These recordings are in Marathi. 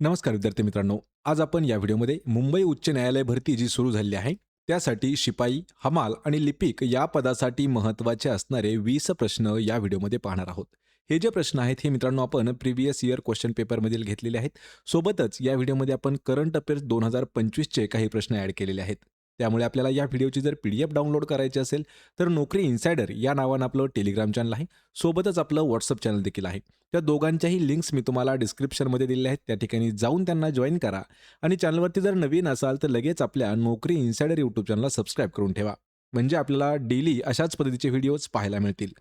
नमस्कार विद्यार्थी मित्रांनो आज आपण या व्हिडिओमध्ये मुंबई उच्च न्यायालय भरती जी सुरू झाली आहे त्यासाठी शिपाई हमाल आणि लिपिक या पदासाठी महत्त्वाचे असणारे वीस प्रश्न या व्हिडिओमध्ये पाहणार आहोत. हे जे प्रश्न आहेत हे मित्रांनो आपण प्रिव्हियस इयर क्वेश्चन पेपरमधील घेतलेले आहेत. सोबतच या व्हिडिओमध्ये आपण करंट अफेअर्स दोन हजार पंचवीसचे काही प्रश्न ॲड केलेले आहेत. त्यामुळे आपल्याला या व्हिडिओची जर पी डी एफ डाउनलोड करायची असेल तर नोकरी इन्सायडर या नावानं आपलं टेलिग्राम चॅनल आहे. सोबतच आपलं व्हॉट्सअप चॅनल देखील आहे. त्या दोघांच्याही लिंक्स मी तुम्हाला डिस्क्रिप्शनमध्ये दिलेल्या आहेत. त्या ठिकाणी जाऊन त्यांना जॉईन करा आणि चॅनलवरती जर नवीन असाल तर लगेच आपल्या नोकरी इन्सायडर यूट्यूब चॅनलला सबस्क्राईब करून ठेवा. म्हणजे आपल्याला डेली अशाच पद्धतीचे व्हिडिओज पाहायला मिळतील.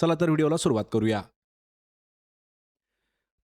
चला तर व्हिडिओला सुरुवात करूया.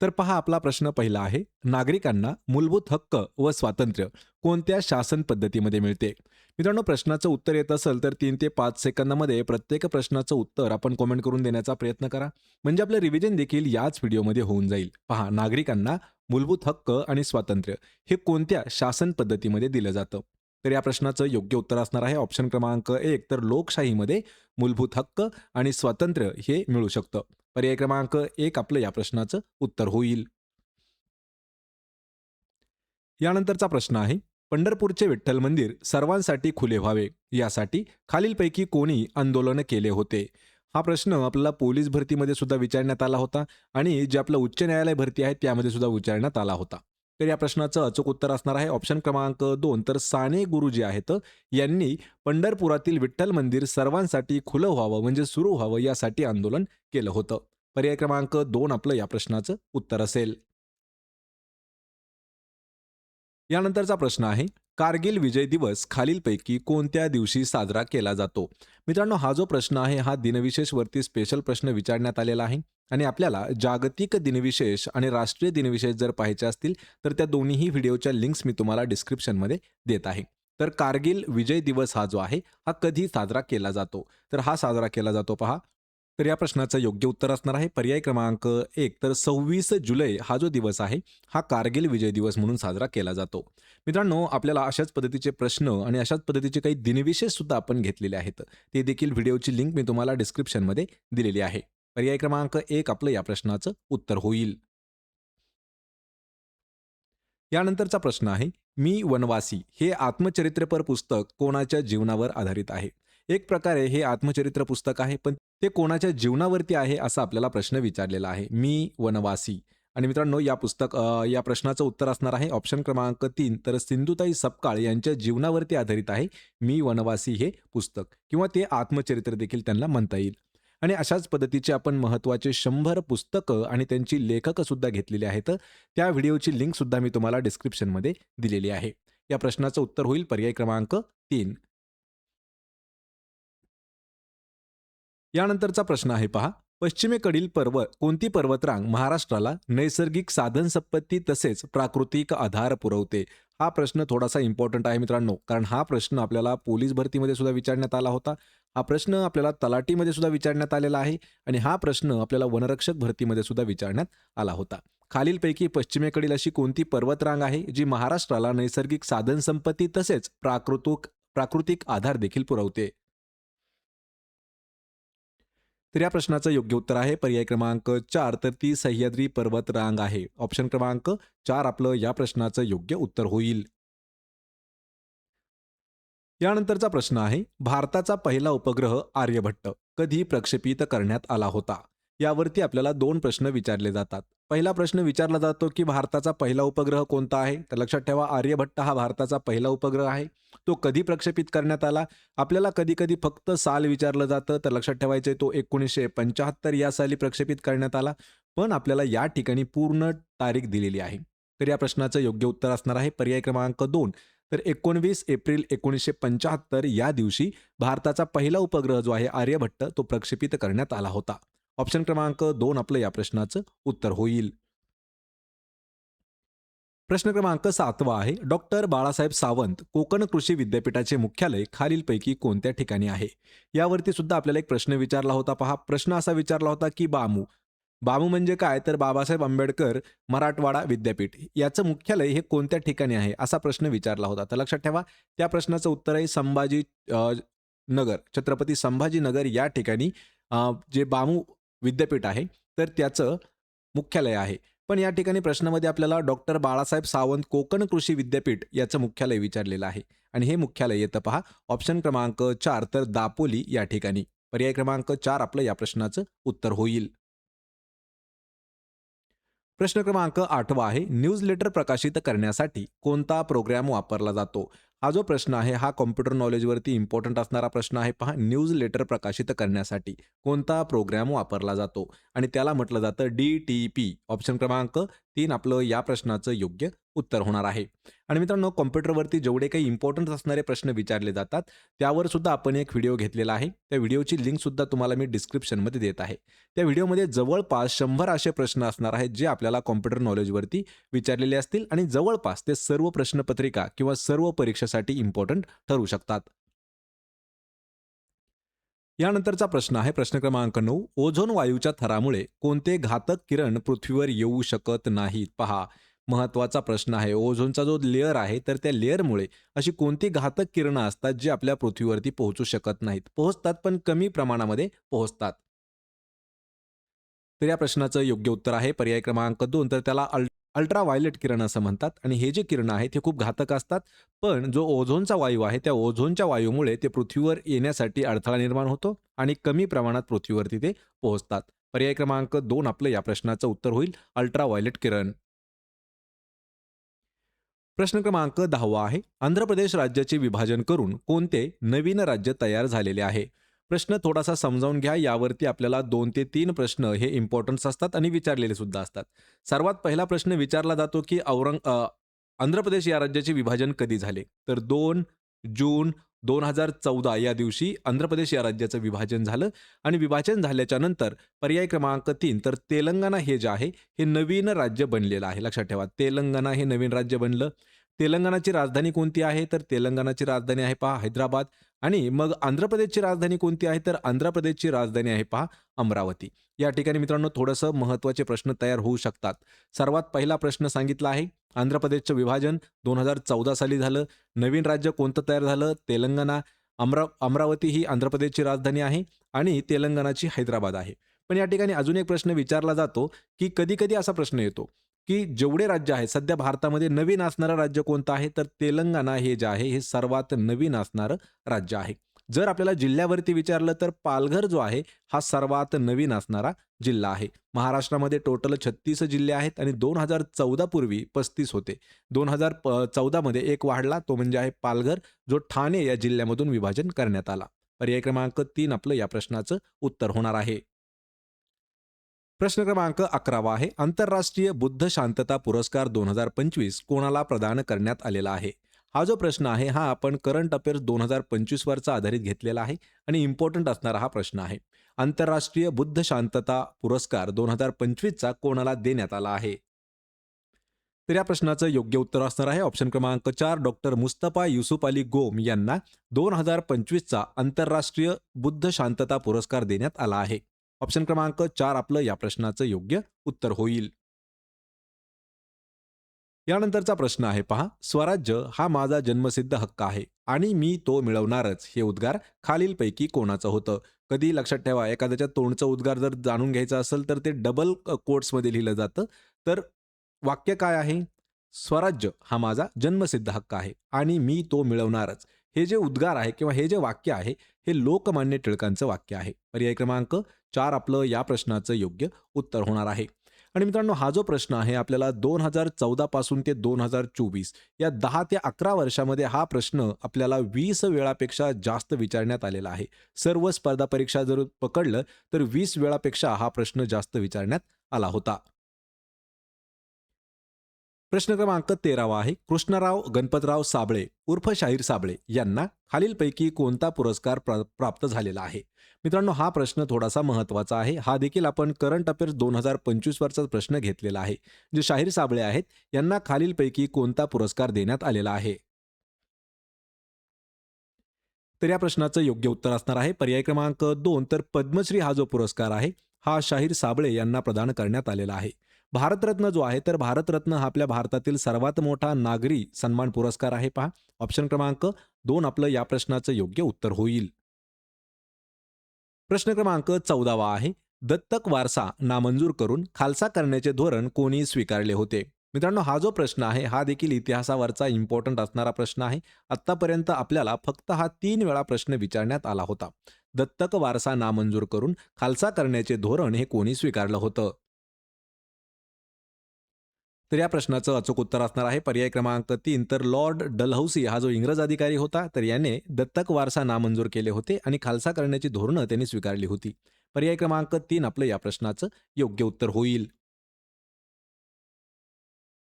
तर पहा आपला प्रश्न पहिला आहे. नागरिकांना मूलभूत हक्क व स्वातंत्र्य कोणत्या शासन पद्धतीमध्ये मिळते? मित्रांनो प्रश्नाचं उत्तर येत असेल तर तीन ते पाच सेकंदामध्ये प्रत्येक प्रश्नाचं उत्तर आपण कॉमेंट करून देण्याचा प्रयत्न करा. म्हणजे आपलं रिव्हिजन देखील याच व्हिडिओमध्ये होऊन जाईल. पहा नागरिकांना मूलभूत हक्क आणि स्वातंत्र्य हे कोणत्या शासन पद्धतीमध्ये दिलं जातं? तर या प्रश्नाचं योग्य उत्तर असणार आहे ऑप्शन क्रमांक एक. तर लोकशाहीमध्ये मूलभूत हक्क आणि स्वातंत्र्य हे मिळू शकतं. पर्याय क्रमांक एक आपलं या प्रश्नाचं उत्तर होईल. यानंतरचा प्रश्न आहे पंढरपूरचे विठ्ठल मंदिर सर्वांसाठी खुले व्हावे यासाठी खालीलपैकी कोणी आंदोलन केले होते. हा प्रश्न आपल्याला पोलीस भरतीमध्ये सुद्धा विचारण्यात आला होता आणि जे आपलं उच्च न्यायालय भरती आहे त्यामध्ये सुद्धा विचारण्यात आला होता. तर या प्रश्नाचं अचूक उत्तर असणार आहे. ऑप्शन क्रमांक दोन तर साने गुरु जे आहेत यांनी पंढरपुरातील विठ्ठल मंदिर सर्वांसाठी खुलं व्हावं म्हणजे सुरू व्हावं यासाठी आंदोलन केलं होतं. पर्याय क्रमांक दोन आपलं या प्रश्नाचं उत्तर असेल. यानंतरचा प्रश्न आहे कारगिल विजय दिवस खालीलपैकी कोणत्या दिवशी साजरा केला जातो? मित्रांनो हा जो प्रश्न आहे हा दिनविशेषवरती स्पेशल प्रश्न विचारण्यात आलेला आहे आणि आपल्याला जागतिक दिनविशेष आणि राष्ट्रीय दिनविशेष जर पाहायचे असतील तर त्या दोन्हीही व्हिडिओच्या लिंक्स मी तुम्हाला डिस्क्रिप्शनमध्ये देत आहे. तर कारगिल विजय दिवस हा जो आहे हा कधी साजरा केला जातो? तर हा साजरा केला जातो पहा तर या प्रश्नाचं योग्य उत्तर असणार आहे. पर्याय क्रमांक एक. तर सव्वीस जुलै हा जो दिवस आहे हा कारगिल विजय दिवस म्हणून साजरा केला जातो. मित्रांनो आपल्याला अशाच पद्धतीचे प्रश्न आणि अशाच पद्धतीचे काही दिनविशेष सुद्धा आपण घेतलेले आहेत. ते देखील व्हिडिओची लिंक मी तुम्हाला डिस्क्रिप्शनमध्ये दिलेली आहे. पर्याय क्रमांक एक आपलं या प्रश्नाचं उत्तर होईल. यानंतरचा प्रश्न आहे मी वनवासी हे आत्मचरित्रपर पुस्तक कोणाच्या जीवनावर आधारित आहे? एक प्रकारे हे आत्मचरित्र पुस्तक आहे पण ते कोणाच्या जीवनावरती आहे असा आपल्याला प्रश्न विचारलेला आहे. मी वनवासी. आणि मित्रांनो या पुस्तक या प्रश्नाचं उत्तर असणार आहे. ऑप्शन क्रमांक तीन तर सिंधुताई सपकाळ यांच्या जीवनावरती आधारित आहे मी वनवासी हे पुस्तक. किंवा ते आत्मचरित्र देखील त्यांना म्हणता येईल. आणि अशाच पद्धतीचे आपण महत्त्वाचे शंभर पुस्तकं आणि त्यांची लेखक सुद्धा घेतलेली आहेत. त्या व्हिडिओची लिंक सुद्धा मी तुम्हाला डिस्क्रिप्शनमध्ये दिलेली आहे. या प्रश्नाचं उत्तर होईल पर्याय क्रमांक तीन. यानंतरचा प्रश्न आहे पहा. पश्चिमेकडील पर्वत कोणती पर्वतरांग महाराष्ट्राला नैसर्गिक साधन संपत्ती तसेच प्राकृतिक आधार पुरवते? हा प्रश्न थोडासा इम्पॉर्टंट आहे मित्रांनो. कारण हा प्रश्न आपल्याला पोलीस भरतीमध्ये सुद्धा विचारण्यात आला होता. हा प्रश्न आपल्याला तलाटीमध्ये सुद्धा विचारण्यात आलेला आहे आणि हा प्रश्न आपल्याला वनरक्षक भरतीमध्ये सुद्धा विचारण्यात आला होता. खालीलपैकी पश्चिमेकडील अशी कोणती पर्वतरांग आहे जी महाराष्ट्राला नैसर्गिक साधन संपत्ती तसेच प्राकृतिक प्राकृतिक आधार देखील पुरवते? तर या प्रश्नाचं योग्य उत्तर आहे. पर्याय क्रमांक चार तर ती सह्याद्री पर्वत रांग आहे. ऑप्शन क्रमांक चार आपलं या प्रश्नाचं योग्य उत्तर होईल. यानंतरचा प्रश्न आहे. भारताचा पहिला उपग्रह आर्यभट्ट कधी प्रक्षेपित करण्यात आला होता? यावरती आपल्याला दोन प्रश्न विचारले जातात. पहिला प्रश्न विचारला जातो की भारताचा पहिला उपग्रह कोणता आहे? तर लक्षात ठेवा आर्यभट्ट हा भारताचा पहिला उपग्रह आहे. तो कधी प्रक्षेपित करण्यात आला? आपल्याला कधी कधी फक्त साल विचारलं जातं. तर लक्षात ठेवायचे तो एकोणीसशे पंच्याहत्तर या साली प्रक्षेपित करण्यात आला. पण आपल्याला या ठिकाणी पूर्ण तारीख दिलेली आहे. तर या प्रश्नाचं योग्य उत्तर असणार आहे पर्याय क्रमांक दोन. तर एकोणवीस एप्रिल एकोणीसशे पंच्याहत्तर या दिवशी भारताचा पहिला उपग्रह जो आहे आर्यभट्ट तो प्रक्षेपित करण्यात आला होता. ऑप्शन क्रमांक दोन आपलं या प्रश्नाचं उत्तर होईल. प्रश्न क्रमांक सातवा आहे. डॉक्टर बाळासाहेब सावंत कोकण कृषी विद्यापीठाचे मुख्यालय खालीलपैकी कोणत्या ठिकाणी आहे? यावरती सुद्धा आपल्याला एक प्रश्न विचारला होता पहा. प्रश्न असा विचारला होता की बामू. बामू म्हणजे काय? तर बाबासाहेब आंबेडकर मराठवाडा विद्यापीठ. याचं मुख्यालय हे कोणत्या ठिकाणी आहे? असा प्रश्न विचारला होता. तर लक्षात ठेवा त्या प्रश्नाचं उत्तर आहे संभाजी नगर. छत्रपती संभाजीनगर या ठिकाणी जे बामू विद्यापीठ आहे तर त्याचं मुख्यालय आहे. पण या ठिकाणी प्रश्नामध्ये आपल्याला डॉक्टर बाळासाहेब सावंत कोकण कृषी विद्यापीठ याचं मुख्यालय विचारलेलं आहे. आणि हे मुख्यालय येतं पहा ऑप्शन क्रमांक चार तर दापोली या ठिकाणी. पर्याय क्रमांक चार आपलं या प्रश्नाचं उत्तर होईल. प्रश्न क्रमांक आठवा आहे न्यूज लेटर प्रकाशित करण्यासाठी कोणता प्रोग्रॅम वापरला जातो? हा जो प्रश्न आहे हा कॉम्प्युटर नॉलेजवरती इम्पॉर्टंट असणारा प्रश्न आहे. पहा न्यूज लेटर प्रकाशित करण्यासाठी कोणता प्रोग्रॅम वापरला जातो? आणि त्याला म्हटलं जातं डी टी पी ऑप्शन क्रमांक तीन आपलं या प्रश्नाचं योग्य उत्तर होणार आहे. आणि मित्रांनो कॉम्प्युटरवरती जेवढे काही इम्पॉर्टंट असणारे प्रश्न विचारले जातात त्यावर सुद्धा आपण एक व्हिडिओ घेतलेला आहे. त्या व्हिडिओची लिंक सुद्धा तुम्हाला मी डिस्क्रिप्शनमध्ये देत आहे. त्या व्हिडिओमध्ये जवळपास शंभर असे प्रश्न असणार आहेत जे आपल्याला कॉम्प्युटर नॉलेजवरती विचारलेले असतील आणि जवळपास ते सर्व प्रश्नपत्रिका किंवा सर्व परीक्षेसाठी इम्पॉर्टंट ठरू शकतात. यानंतरचा प्रश्न आहे. प्रश्न क्रमांक नऊ. ओझोन वायूच्या थरामुळे कोणते घातक किरण पृथ्वीवर येऊ शकत नाहीत? पहा. महत्त्वाचा प्रश्न आहे. ओझोनचा जो लेअर आहे तर त्या लेअरमुळे अशी कोणती घातक किरणं असतात जी आपल्या पृथ्वीवरती पोहोचू शकत नाहीत? पोहोचतात पण कमी प्रमाणामध्ये पोहोचतात. तर या प्रश्नाचं योग्य उत्तर आहे. पर्याय क्रमांक दोन. तर त्याला अल्ट अल्ट्रा व्हायलेट किरण असं म्हणतात आणि हे जे किरण आहे ते खूप घातक असतात. पण जो ओझोनचा वायू आहे त्या ओझोनच्या वायूमुळे ते पृथ्वीवर येण्यासाठी अडथळा निर्माण होतो आणि कमी प्रमाणात पृथ्वीवरती ते पोहोचतात. पर्याय क्रमांक दोन आपलं या प्रश्नाचं उत्तर होईल. अल्ट्रा व्हायलेट किरण. प्रश्न क्रमांक दहावा आहे. आंध्र प्रदेश राज्याचे विभाजन करून कोणते नवीन राज्य तयार झालेले आहे? प्रश्न थोडासा समजावून घ्या. यावरती आपल्याला दोन ते तीन प्रश्न हे इम्पॉर्टन्स असतात आणि विचारलेले सुद्धा असतात. सर्वात पहिला प्रश्न विचारला जातो की औरंग आंध्र प्रदेश या राज्याचे विभाजन कधी झाले? तर दोन जून दोन हजार चौदा या दिवशी आंध्र प्रदेश या राज्याचं विभाजन झालं आणि विभाजन झाल्याच्यानंतर पर्याय क्रमांक तीन तर तेलंगणा हे जे आहे हे नवीन राज्य बनलेलं आहे. लक्षात ठेवा तेलंगणा हे नवीन राज्य बनलं. तेलंगणाची राजधानी कोणती आहे? तर तेलंगणाची राजधानी आहे पहा हैदराबाद. आणि मग आंध्र प्रदेशची राजधानी कोणती आहे? तर आंध्र प्रदेशची राजधानी आहे पहा अमरावती. या ठिकाणी मित्रांनो थोडंसं महत्त्वाचे प्रश्न तयार होऊ शकतात. सर्वात पहिला प्रश्न सांगितला आहे आंध्र प्रदेशचं विभाजन दोन हजार चौदा साली झालं. नवीन राज्य कोणतं तयार झालं? तेलंगणा. अमरा अमरावती ही आंध्र प्रदेशची राजधानी आहे आणि तेलंगणाची हैदराबाद आहे. पण या ठिकाणी अजून एक प्रश्न विचारला जातो की कधी कधी असा प्रश्न येतो की जेवढे राज्य आहे सध्या भारतामध्ये नवीन असणारं राज्य कोणतं आहे? तर तेलंगणा हे जे आहे हे सर्वात नवीन असणारं राज्य आहे. जर आपल्याला जिल्ह्यावरती विचारलं तर पालघर जो आहे हा सर्वात नवीन असणारा जिल्हा आहे. महाराष्ट्रामध्ये टोटल छत्तीस जिल्हे आहेत आणि दोन हजार चौदा पूर्वी पस्तीस होते. दोन हजार चौदामध्ये एक वाढला तो म्हणजे आहे पालघर जो ठाणे या जिल्ह्यामधून विभाजन करण्यात आला. पर्याय क्रमांक तीन आपलं या प्रश्नाचं उत्तर होणार आहे. प्रश्न क्रमांक अकरावा आहे. आंतरराष्ट्रीय बुद्ध शांतता पुरस्कार दोन हजार पंचवीस कोणाला प्रदान करण्यात आलेला आहे? हा जो प्रश्न आहे हा आपण करंट अफेअर्स दोन हजार पंचवीसवरचा आधारित घेतलेला आहे आणि इम्पॉर्टंट असणारा हा प्रश्न आहे. आंतरराष्ट्रीय बुद्ध शांतता पुरस्कार दोन हजार पंचवीसचा कोणाला देण्यात आला आहे? तर या प्रश्नाचं योग्य उत्तर असणार आहे. ऑप्शन क्रमांक चार डॉक्टर मुस्तफा युसुफ अली गोम यांना दोन हजार पंचवीसचा आंतरराष्ट्रीय बुद्ध शांतता पुरस्कार देण्यात आला आहे. ऑप्शन क्रमांक चार आपलं या प्रश्नाचं योग्य उत्तर होईल. यानंतरचा प्रश्न आहे पहा. स्वराज्य हा माझा जन्मसिद्ध हक्क आहे आणि मी तो मिळवणारच. हे उद्गार खालीलपैकी कोणाचं होतं? कधी लक्षात ठेवा एखाद्याच्या तोंडचं उद्गार जर जाणून घ्यायचं असेल तर ते डबल कोट्समध्ये लिहिलं जातं. तर वाक्य काय आहे? स्वराज्य हा माझा जन्मसिद्ध हक्क आहे आणि मी तो मिळवणारच. हे जे उद्गार आहे किंवा हे जे वाक्य आहे हे लोकमान्य टिळकांचं वाक्य आहे. पर्याय क्रमांक चार आपलं या प्रश्नाचं योग्य उत्तर होणार आहे. आणि मित्रांनो हा जो प्रश्न आहे आपल्याला दोन हजार चौदा पासून ते दोन हजार चोवीस या दहा ते अकरा वर्षामध्ये हा प्रश्न आपल्याला वीस वेळापेक्षा जास्त विचारण्यात आलेला आहे. सर्व स्पर्धा परीक्षा जर पकडलं तर वीस वेळापेक्षा हा प्रश्न जास्त विचारण्यात आला होता. प्रश्न क्रमांक तेरावा आहे. कृष्णराव गणपतराव साबळे उर्फ शाहीर साबळे यांना खालीलपैकी कोणता पुरस्कार प्राप्त झालेला आहे? मित्रांनो हा प्रश्न थोडासा महत्त्वाचा आहे. हा देखील आपण करंट अफेअर्स दोन हजार पंचवीस वरचा प्रश्न घेतलेला आहे. जे शाहीर साबळे आहेत यांना खालीलपैकी कोणता पुरस्कार देण्यात आलेला आहे? तर या प्रश्नाचं योग्य उत्तर असणार आहे. पर्याय क्रमांक दोन तर पद्मश्री हा जो पुरस्कार आहे हा शाहीर साबळे यांना प्रदान करण्यात आलेला आहे. भारतरत्न जो आहे तर भारतरत्न हा आपल्या भारतातील सर्वात मोठा नागरी सन्मान पुरस्कार आहे पहा. ऑप्शन क्रमांक दोन आपलं या प्रश्नाचं योग्य उत्तर होईल. प्रश्न क्रमांक चौदावा आहे. दत्तक वारसा नामंजूर करून खालसा करण्याचे धोरण कोणी स्वीकारले होते? मित्रांनो हा जो प्रश्न आहे हा देखील इतिहासावरचा इम्पॉर्टंट असणारा प्रश्न आहे. आत्तापर्यंत आपल्याला फक्त हा तीन वेळा प्रश्न विचारण्यात आला होता. दत्तक वारसा नामंजूर करून खालसा करण्याचे धोरण हे कोणी स्वीकारलं होतं? तर या प्रश्नाचं अचूक उत्तर असणार आहे. पर्याय क्रमांक तीन तर लॉर्ड डलहौसी हा जो इंग्रज अधिकारी होता तर याने दत्तक वारसा नामंजूर केले होते आणि खालसा करण्याची धोरणं त्यांनी स्वीकारली होती. पर्याय क्रमांक तीन आपलं या प्रश्नाचं योग्य उत्तर होईल.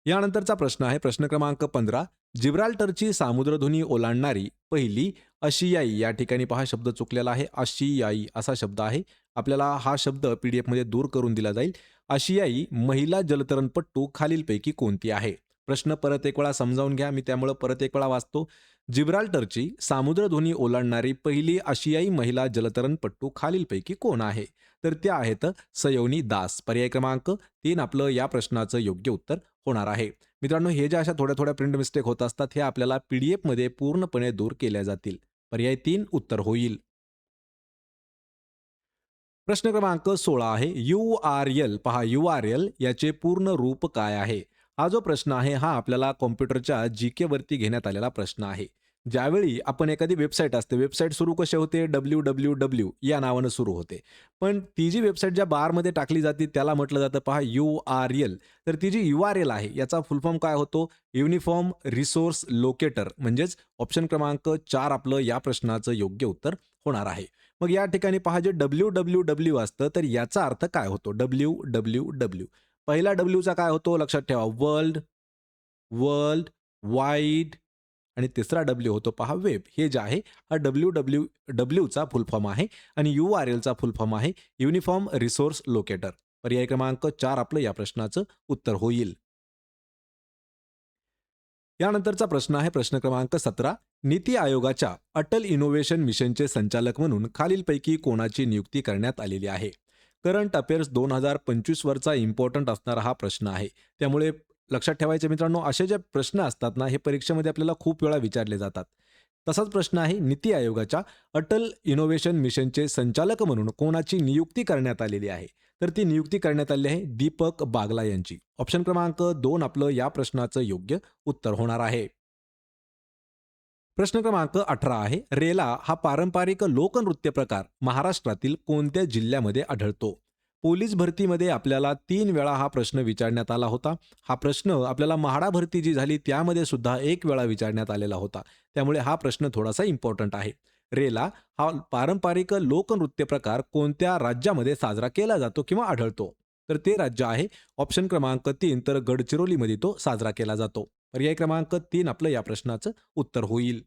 यानंतरचा प्रश्न आहे. प्रश्न क्रमांक पंधरा जिब्राल्टरची सामुद्रधुनी ओलांडणारी पहिली आशियाई या ठिकाणी पहा शब्द चुकलेला आहे. आशियाई असा शब्द आहे. आपल्याला हा शब्द पी डी एफमध्ये दूर करून दिला जाईल. आशियाई महिला जलतरणपट्टू खालीलपैकी कोणती आहे? प्रश्न परत एक वेळा समजावून घ्या. मी त्यामुळं परत एक वेळा वाचतो. जिब्राल्टरची सामुद्रधुनी ओलांडणारी पहिली आशियाई महिला जलतरणपट्टू खालीलपैकी कोण आहे? तर त्या आहेत सयोनी दास. पर्याय क्रमांक तीन आपलं या प्रश्नाचं योग्य उत्तर होणार आहे. मित्रांनो हे ज्या अशा थोड्या थोड्या प्रिंट मिस्टेक होत असतात हे आपल्याला पी डी एफमध्ये पूर्णपणे दूर केल्या जातील. पर्याय तीन उत्तर होईल. प्रश्न क्रमांक सोळा आहे. यू आर एल पहा यू आर एल याचे पूर्ण रूप काय आहे? हा जो प्रश्न आहे हा आपल्याला कॉम्प्युटरच्या जी के वरती घेण्यात आलेला प्रश्न आहे. ज्यावेळी आपण एखादी वेबसाईट असते वेबसाईट सुरू कशी होते? डब्ल्यू डब्ल्यू डब्ल्यू या नावानं सुरू होते. पण ती जी वेबसाईट ज्या बारमध्ये टाकली जाते त्याला म्हटलं जातं पहा यू आर एल. तर ती जी यू आर एल आहे याचा फुल फॉर्म काय होतो? Uniform resource locator. म्हणजेच ऑप्शन क्रमांक चार आपलं या प्रश्नाचं योग्य उत्तर होणार आहे. मग या ठिकाणी पहा जे डब्ल्यू डब्ल्यू डब्ल्यू असतं तर याचा अर्थ काय होतो? W W W. पहिला डब्ल्यूचा काय होतो? लक्षात ठेवा वर्ल्ड वर्ल्ड वाईड आणि तिसरा डब्ल्यू होतो. पहा वेब हे जे आहे हा डब्ल्यू डब्ल्यू डब्ल्यूचा फुल फॉर्म आहे आणि यू आर एलचा फुल फॉर्म आहे. युनिफॉर्म रिसोर्स लोकेटर पर्याय क्रमांक चार आपलं या प्रश्नाचं उत्तर होईल. यानंतरचा प्रश्न आहे प्रश्न क्रमांक सतरा. नीती आयोगाच्या अटल इनोव्हेशन मिशनचे संचालक म्हणून खालीलपैकी कोणाची नियुक्ती करण्यात आलेली आहे? करंट अफेअर्स दोन हजार पंचवीसवरचा इम्पॉर्टंट असणारा हा प्रश्न आहे. त्यामुळे लक्षात ठेवायचे मित्रांनो असे जे प्रश्न असतात ना हे परीक्षेमध्ये आपल्याला खूप वेळा विचारले जातात. तसाच प्रश्न आहे नीती आयोगाच्या अटल इनोव्हेशन मिशनचे संचालक म्हणून कोणाची नियुक्ती करण्यात आलेली आहे? तर ती नियुक्ती करण्यात आली आहे दीपक बागला यांची. ऑप्शन क्रमांक दोन आपलं या प्रश्नाचं योग्य उत्तर होणार आहे. प्रश्न क्रमांक अठरा आहे रेला हा पारंपरिक लोकनृत्य प्रकार महाराष्ट्रातील कोणत्या जिल्ह्यामध्ये आढळतो? पोलीस भरतीमध्ये आपल्याला तीन वेळा हा प्रश्न विचारण्यात आला होता. हा प्रश्न आपल्याला म्हाडा भरती जी झाली त्यामध्ये सुद्धा एक वेळा विचारण्यात आलेला होता. त्यामुळे हा प्रश्न थोडासा इम्पॉर्टंट आहे. रेला हा पारंपरिक लोकनृत्य प्रकार कोणत्या राज्यामध्ये साजरा केला जातो किंवा आढळतो? तर ते राज्य आहे. ऑप्शन क्रमांक तीन तर गडचिरोलीमध्ये तो साजरा केला जातो. पर्याय क्रमांक तीन आपलं या प्रश्नाचं उत्तर होईल.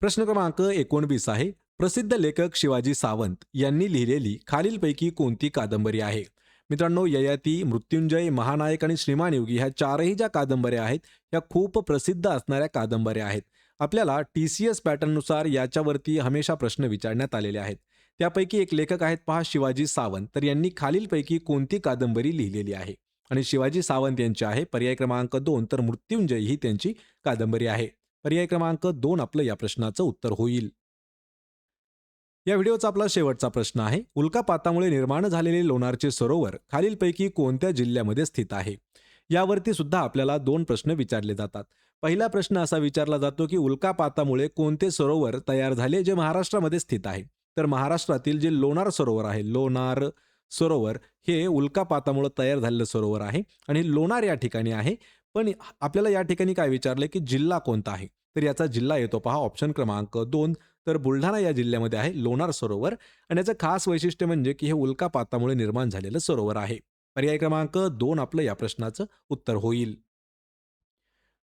प्रश्न क्रमांक एकोणवीस आहे. प्रसिद्ध लेखक शिवाजी सावंत यांनी लिहिलेली खालीलपैकी कोणती कादंबरी आहे? मित्रांनो ययाती मृत्युंजय महानायक आणि श्रीमान योगी ह्या चारही ज्या कादंबऱ्या आहेत ह्या खूप प्रसिद्ध असणाऱ्या कादंबऱ्या आहेत. आपल्याला टी सी एस पॅटर्ननुसार याच्यावरती हमेशा प्रश्न विचारण्यात आलेले आहेत. त्यापैकी एक लेखक आहेत पहा शिवाजी सावंत. तर यांनी खालीलपैकी कोणती कादंबरी लिहिलेली आहे? आणि शिवाजी सावंत यांची आहे पर्याय क्रमांक दोन तर मृत्युंजय ही त्यांची कादंबरी आहे. पर्याय क्रमांक दोन आपलं या प्रश्नाचं उत्तर होईल. या व्हिडिओचा आपला शेवटचा प्रश्न आहे. उल्कापातामुळे निर्माण झालेले लोणारचे सरोवर खालीलपैकी कोणत्या जिल्ह्यामध्ये स्थित आहे? यावरती सुद्धा आपल्याला दोन प्रश्न विचारले जातात. पहिला प्रश्न असा विचारला जातो की उल्कापातामुळे कोणते सरोवर तयार झाले जे महाराष्ट्रामध्ये स्थित आहे? तर महाराष्ट्रातील जे लोणार सरोवर आहे लोणार सरोवर हे उल्कापातामुळे तयार झालेलं सरोवर आहे आणि लोणार या ठिकाणी आहे. पण आपल्याला या ठिकाणी काय विचारलं की जिल्हा कोणता आहे? तर याचा जिल्हा येतो पहा ऑप्शन क्रमांक दोन तर बुलढाणा या जिल्ह्यामध्ये आहे लोणार सरोवर आणि याचं खास वैशिष्ट्य म्हणजे की हे उल्कापातामुळे निर्माण झालेलं सरोवर आहे. पर्याय क्रमांक दोन आपलं या प्रश्नाचं उत्तर होईल.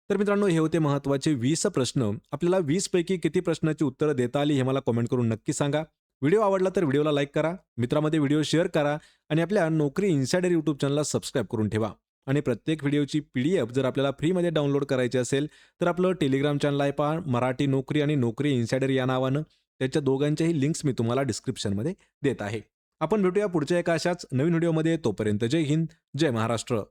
तर मित्रांनो हे होते महत्त्वाचे वीस प्रश्न. आपल्याला वीस पैकी किती प्रश्नाची उत्तरं देता आली हे मला कमेंट करून नक्की सांगा. व्हिडिओ आवडला तर व्हिडिओला लाईक करा मित्रामध्ये व्हिडिओ शेअर करा आणि आपल्या नोकरी इन्सायडर यूट्यूब चॅनलला सबस्क्राईब करून ठेवा. आणि प्रत्येक व्हिडिओची पी डी एफ जर आपल्याला फ्रीमध्ये डाउनलोड करायची असेल तर आपलं टेलिग्राम चॅनल आहे पहा मराठी नोकरी आणि नोकरी इन्सायडर या नावानं. त्याच्या दोघांच्याही लिंक्स मी तुम्हाला डिस्क्रिप्शनमध्ये देत आहे. आपण भेटूया पुढच्या एका अशाच नवीन व्हिडिओमध्ये. तोपर्यंत जय हिंद जय महाराष्ट्र.